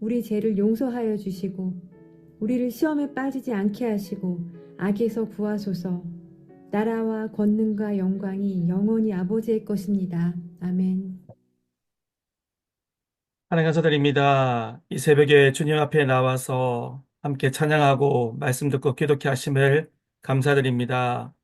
우리 죄를 용서하여 주시고 우리를 시험에 빠지지 않게 하시고 악에서 구하소서. 나라와 권능과 영광이 영원히 아버지의 것입니다. 아멘. 하나님 감사드립니다. 이 새벽에 주님 앞에 나와서 함께 찬양하고 말씀 듣고 기도케 하심을 감사드립니다.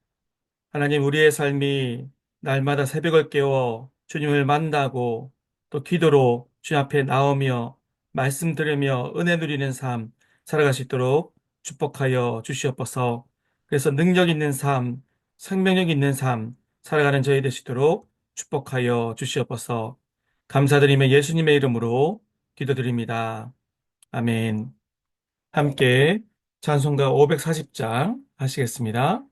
하나님 우리의 삶이 날마다 새벽을 깨워 주님을 만나고 또 기도로 주님 앞에 나오며 말씀 들으며 은혜 누리는 삶 살아갈 수 있도록 축복하여 주시옵소서. 그래서 능력 있는 삶, 생명력 있는 삶 살아가는 저희 되시도록 축복하여 주시옵소서. 감사드리며 예수님의 이름으로 기도드립니다. 아멘. 함께 찬송가 540장 하시겠습니다.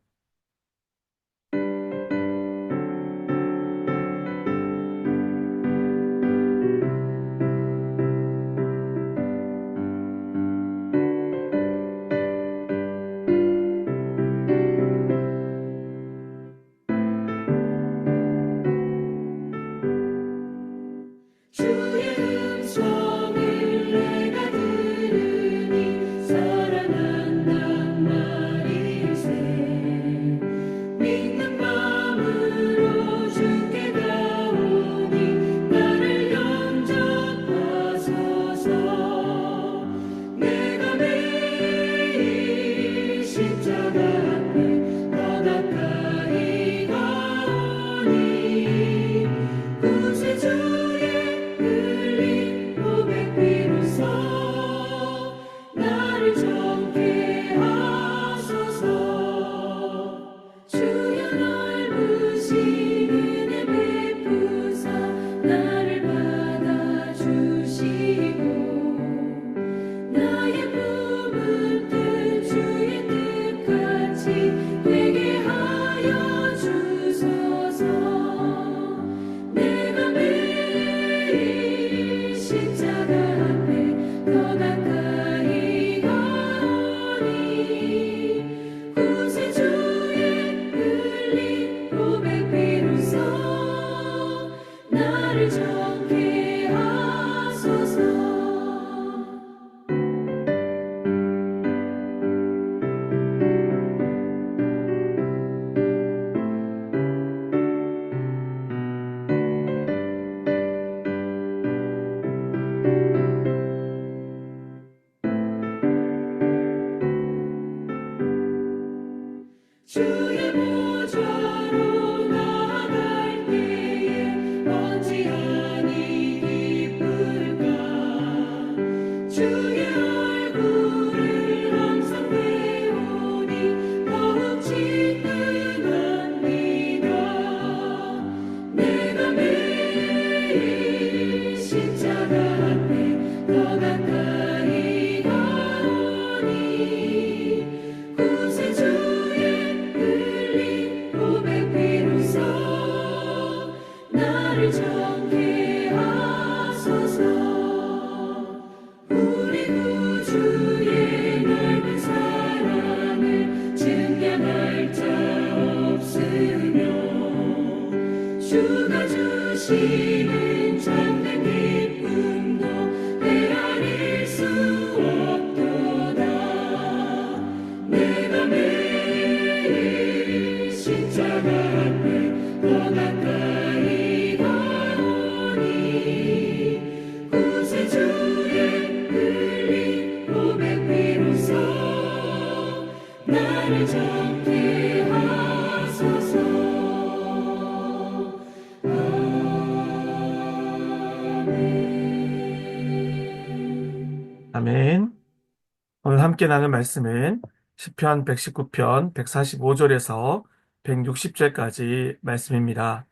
함께 나눌 말씀은 시편 119편 145절에서 160절까지 말씀입니다.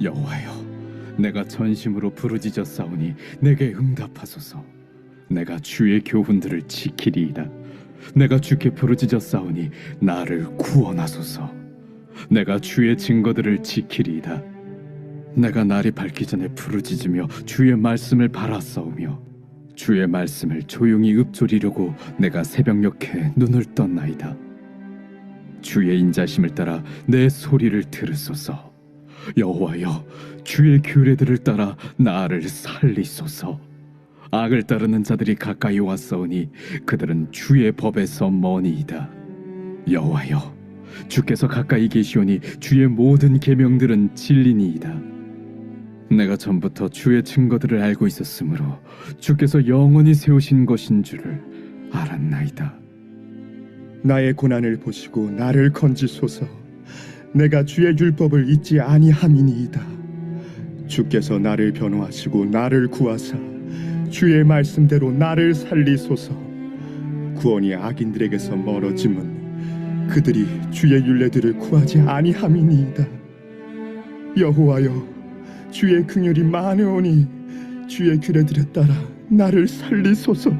여호와여 내가 전심으로 부르짖어 싸우니 내게 응답하소서. 내가 주의 교훈들을 지키리이다. 내가 주께 부르짖어 싸우니 나를 구원하소서. 내가 주의 증거들을 지키리이다. 내가 날이 밝기 전에 부르짖으며 주의 말씀을 바라싸우며 주의 말씀을 조용히 읊조리려고 내가 새벽녘에 눈을 떴나이다. 주의 인자심을 따라 내 소리를 들으소서. 여호와여, 주의 규례들을 따라 나를 살리소서. 악을 따르는 자들이 가까이 왔사오니 그들은 주의 법에서 머니이다. 여호와여, 주께서 가까이 계시오니 주의 모든 계명들은 진리니이다. 내가 전부터 주의 증거들을 알고 있었으므로 주께서 영원히 세우신 것인 줄을 알았나이다. 나의 고난을 보시고 나를 건지소서. 내가 주의 율법을 잊지 아니함이니이다. 주께서 나를 변호하시고 나를 구하사 주의 말씀대로 나를 살리소서. 구원이 악인들에게서 멀어짐은 그들이 주의 율례들을 구하지 아니함이니이다. 여호와여, 주의 긍휼이 많으오니 주의 규례들에 따라 나를 살리소서.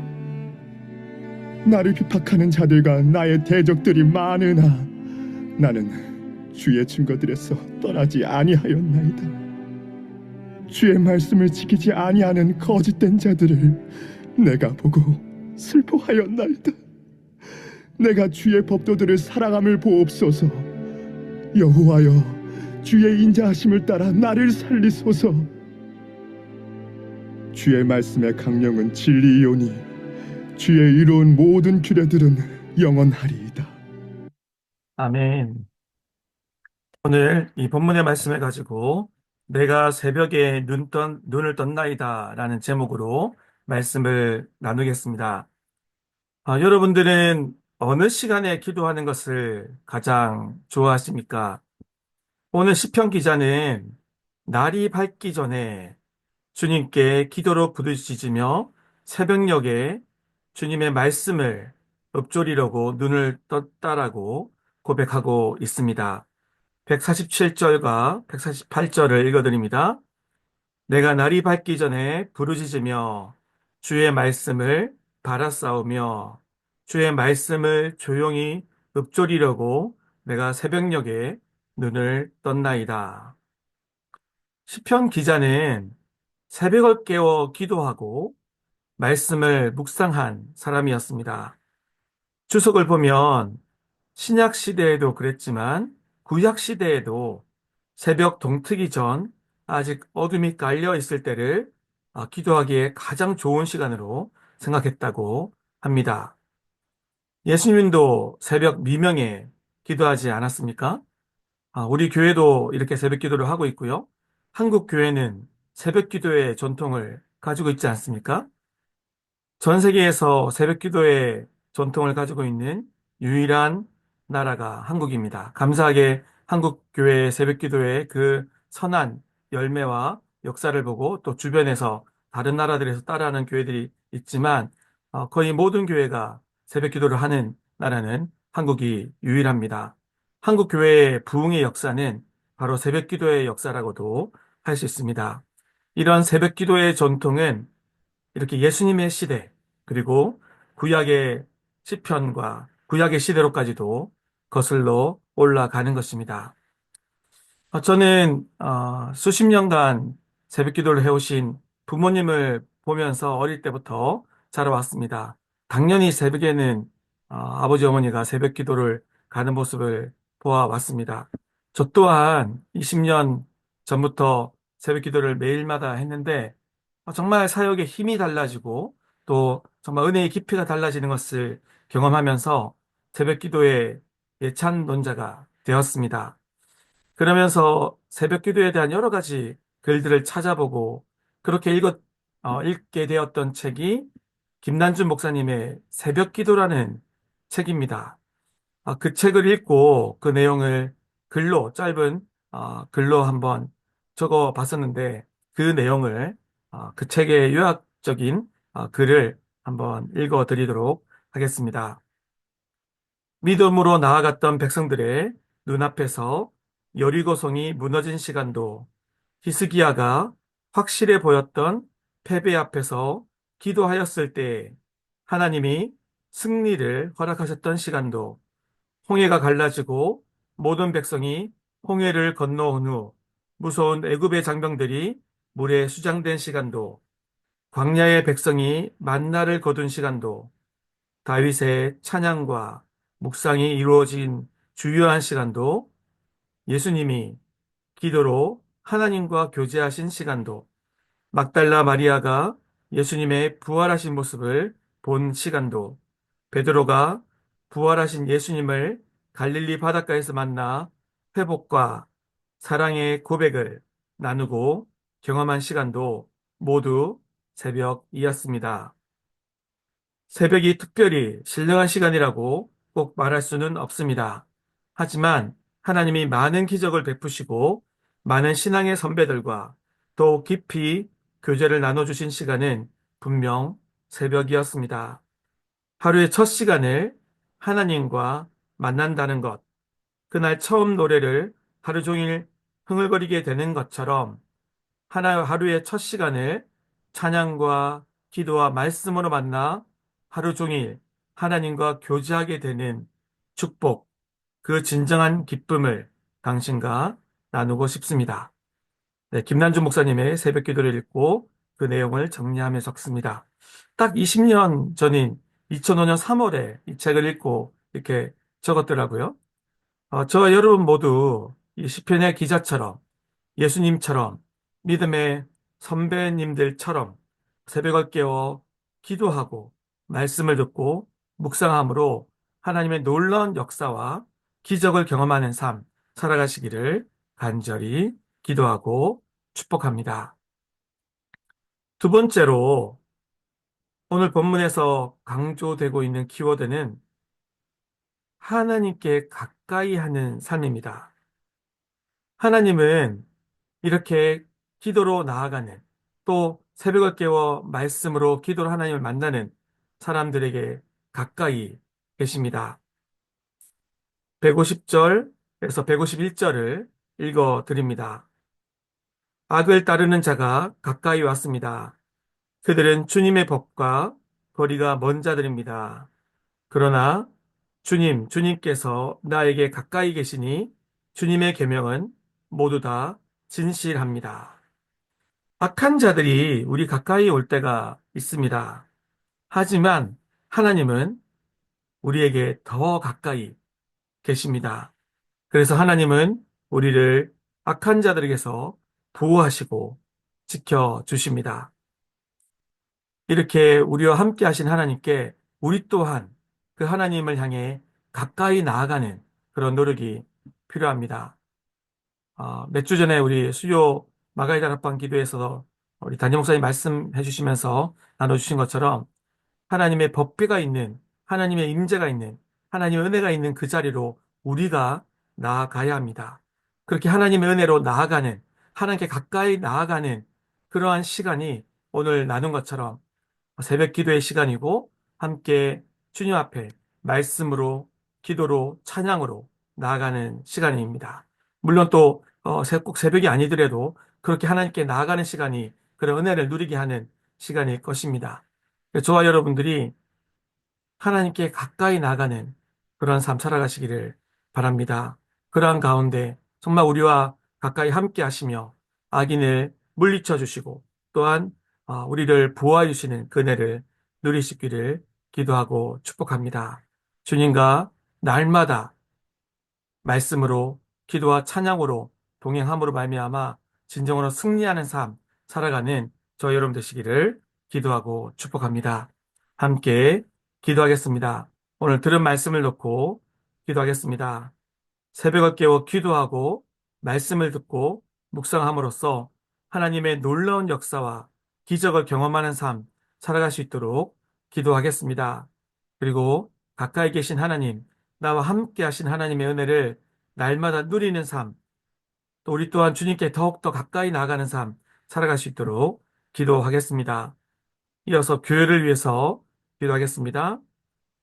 나를 비박하는 자들과 나의 대적들이 많으나 나는 주의 증거들에서 떠나지 아니하였나이다. 주의 말씀을 지키지 아니하는 거짓된 자들을 내가 보고 슬퍼하였나이다. 내가 주의 법도들을 사랑함을 보옵소서. 여호와여, 주의 인자하심을 따라 나를 살리소서. 주의 말씀의 강령은 진리이오니 주의 이로운 모든 규례들은 영원하리이다. 아멘. 오늘 이 본문의 말씀을 가지고 내가 새벽에 눈 떤, 눈을 떴나이다 라는 제목으로 말씀을 나누겠습니다. 아, 여러분들은 어느 시간에 기도하는 것을 가장 좋아하십니까? 오늘 시편 기자는 날이 밝기 전에 주님께 기도로 부르짖으며 새벽녘에 주님의 말씀을 읊조리려고 눈을 떴다라고 고백하고 있습니다. 147절과 148절을 읽어드립니다. 내가 날이 밝기 전에 부르짖으며 주의 말씀을 바라싸우며 주의 말씀을 조용히 읊조리려고 내가 새벽녘에 눈을 떴나이다. 시편 기자는 새벽을 깨워 기도하고 말씀을 묵상한 사람이었습니다. 주석을 보면 신약 시대에도 그랬지만 구약 시대에도 새벽 동트기 전 아직 어둠이 깔려 있을 때를 아, 기도하기에 가장 좋은 시간으로 생각했다고 합니다. 예수님도 새벽 미명에 기도하지 않았습니까? 아, 우리 교회도 이렇게 새벽 기도를 하고 있고요. 한국 교회는 새벽 기도의 전통을 가지고 있지 않습니까? 전 세계에서 새벽 기도의 전통을 가지고 있는 유일한 나라가 한국입니다. 감사하게 한국 교회의 새벽 기도의 그 선한 열매와 역사를 보고 또 주변에서 다른 나라들에서 따라하는 교회들이 있지만 어, 거의 모든 교회가 새벽 기도를 하는 나라는 한국이 유일합니다. 한국 교회의 부흥의 역사는 바로 새벽 기도의 역사라고도 할 수 있습니다. 이런 새벽 기도의 전통은 이렇게 예수님의 시대 그리고 구약의 시편과 구약의 시대로까지도 거슬러 올라가는 것입니다. 어, 저는 어, 수십 년간 새벽 기도를 해오신 부모님을 보면서 어릴 때부터 자라왔습니다. 당연히 새벽에는 어, 아버지 어머니가 새벽 기도를 가는 모습을 보아왔습니다. 저 또한 20년 전부터 새벽 기도를 매일마다 했는데 어, 정말 사역의 힘이 달라지고 또 정말 은혜의 깊이가 달라지는 것을 경험하면서 새벽 기도의 예찬 논자가 되었습니다. 그러면서 새벽 기도에 대한 여러 가지 글들을 찾아보고 그렇게 읽었, 어, 읽게 되었던 책이 김난준 목사님의 새벽 기도라는 책입니다. 아, 그 책을 읽고 그 내용을 글로, 짧은 어, 글로 한번 적어 봤었는데 그 내용을 어, 그 책의 요약적인 어, 글을 한번 읽어 드리도록 하겠습니다. 믿음으로 나아갔던 백성들의 눈앞에서 여리고성이 무너진 시간도 히스기야가 확실해 보였던 패배 앞에서 기도하였을 때 하나님이 승리를 허락하셨던 시간도 홍해가 갈라지고 모든 백성이 홍해를 건너온 후 무서운 애굽의 장병들이 물에 수장된 시간도 광야의 백성이 만나를 거둔 시간도 다윗의 찬양과 묵상이 이루어진 주요한 시간도 예수님이 기도로 하나님과 교제하신 시간도 막달라 마리아가 예수님의 부활하신 모습을 본 시간도 베드로가 부활하신 예수님을 갈릴리 바닷가에서 만나 회복과 사랑의 고백을 나누고 경험한 시간도 모두 새벽이었습니다. 새벽이 특별히 신령한 시간이라고 꼭 말할 수는 없습니다. 하지만 하나님이 많은 기적을 베푸시고 많은 신앙의 선배들과 더 깊이 교제를 나눠주신 시간은 분명 새벽이었습니다. 하루의 첫 시간을 하나님과 만난다는 것, 그날 처음 노래를 하루 종일 흥얼거리게 되는 것처럼 하나 하루의 첫 시간을 찬양과 기도와 말씀으로 만나 하루 종일 하나님과 교제하게 되는 축복, 그 진정한 기쁨을 당신과 나누고 싶습니다. 네, 김난준 목사님의 새벽 기도를 읽고 그 내용을 정리하며 적습니다. 딱 20년 전인 2005년 3월에 이 책을 읽고 이렇게 적었더라고요. 어, 저와 여러분 모두 이 시편의 기자처럼 예수님처럼 믿음의 선배님들처럼 새벽을 깨워 기도하고 말씀을 듣고 묵상함으로 하나님의 놀라운 역사와 기적을 경험하는 삶 살아가시기를 간절히 기도하고 축복합니다. 두 번째로 오늘 본문에서 강조되고 있는 키워드는 하나님께 가까이 하는 삶입니다. 하나님은 이렇게 기도로 나아가는 또 새벽을 깨워 말씀으로 기도로 하나님을 만나는 사람들에게 가까이 계십니다. 150절에서 151절을 읽어 드립니다. 악을 따르는 자가 가까이 왔습니다. 그들은 주님의 법과 거리가 먼 자들입니다. 그러나 주님, 주님께서 나에게 가까이 계시니 주님의 계명은 모두 다 진실합니다. 악한 자들이 우리 가까이 올 때가 있습니다. 하지만 하나님은 우리에게 더 가까이 계십니다. 그래서 하나님은 우리를 악한 자들에게서 보호하시고 지켜주십니다. 이렇게 우리와 함께 하신 하나님께 우리 또한 그 하나님을 향해 가까이 나아가는 그런 노력이 필요합니다. 어, 몇 주 전에 우리 수요 마가이 다락방 기도에서 우리 담임 목사님 말씀해 주시면서 나눠주신 것처럼 하나님의 법궤가 있는 하나님의 임재가 있는 하나님의 은혜가 있는 그 자리로 우리가 나아가야 합니다. 그렇게 하나님의 은혜로 나아가는 하나님께 가까이 나아가는 그러한 시간이 오늘 나눈 것처럼 새벽 기도의 시간이고 함께 주님 앞에 말씀으로 기도로 찬양으로 나아가는 시간입니다. 물론 또 어, 꼭 새벽이 아니더라도 그렇게 하나님께 나아가는 시간이 그런 은혜를 누리게 하는 시간일 것입니다. 저와 여러분들이 하나님께 가까이 나가는 그런 삶 살아가시기를 바랍니다. 그러한 가운데 정말 우리와 가까이 함께 하시며 악인을 물리쳐 주시고 또한 어, 우리를 보호해 주시는 그네를 누리시기를 기도하고 축복합니다. 주님과 날마다 말씀으로 기도와 찬양으로 동행함으로 말미암아 진정으로 승리하는 삶 살아가는 저 여러분 되시기를 기도하고 축복합니다. 함께 기도하겠습니다. 오늘 들은 말씀을 놓고 기도하겠습니다. 새벽을 깨워 기도하고 말씀을 듣고 묵상함으로써 하나님의 놀라운 역사와 기적을 경험하는 삶 살아갈 수 있도록 기도하겠습니다. 그리고 가까이 계신 하나님, 나와 함께 하신 하나님의 은혜를 날마다 누리는 삶, 또 우리 또한 주님께 더욱더 가까이 나아가는 삶 살아갈 수 있도록 기도하겠습니다. 이어서 교회를 위해서 기도하겠습니다.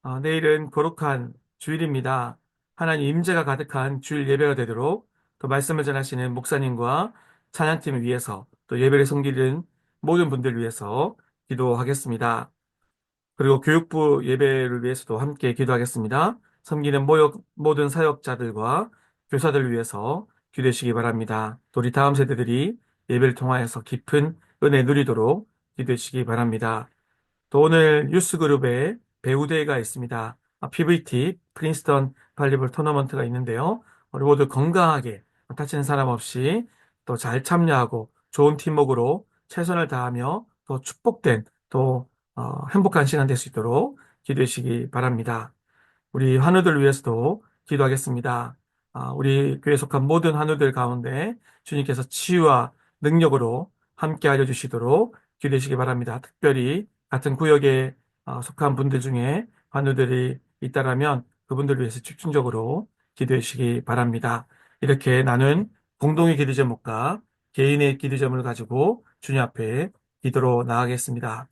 어, 내일은 거룩한 주일입니다. 하나님 임재가 가득한 주일 예배가 되도록 또 말씀을 전하시는 목사님과 찬양팀을 위해서 또 예배를 섬기는 모든 분들 위해서 기도하겠습니다. 그리고 교육부 예배를 위해서도 함께 기도하겠습니다. 섬기는 모든 사역자들과 교사들을 위해서 기도하시기 바랍니다. 또 우리 다음 세대들이 예배를 통하여서 깊은 은혜 누리도록 기도하시기 바랍니다. 또 오늘 뉴스그룹에 배우대회가 있습니다. 아, PVT, 프린스턴 발리볼 토너먼트가 있는데요. 우리 모두 건강하게 다치는 사람 없이 또 잘 참여하고 좋은 팀워크로 최선을 다하며 또 축복된 또 어, 행복한 시간 될 수 있도록 기도해 주시기 바랍니다. 우리 환우들 위해서도 기도하겠습니다. 아, 우리 교회 속한 모든 환우들 가운데 주님께서 치유와 능력으로 함께 알려주시도록 기도해 주시기 바랍니다. 특별히 같은 구역에 어, 속한 분들 중에 환우들이 있다라면 그분들 위해서 집중적으로 기도해 주시기 바랍니다. 이렇게 나는 공동의 기도 제목과 개인의 기도 제목을 가지고 주님 앞에 기도로 나가겠습니다.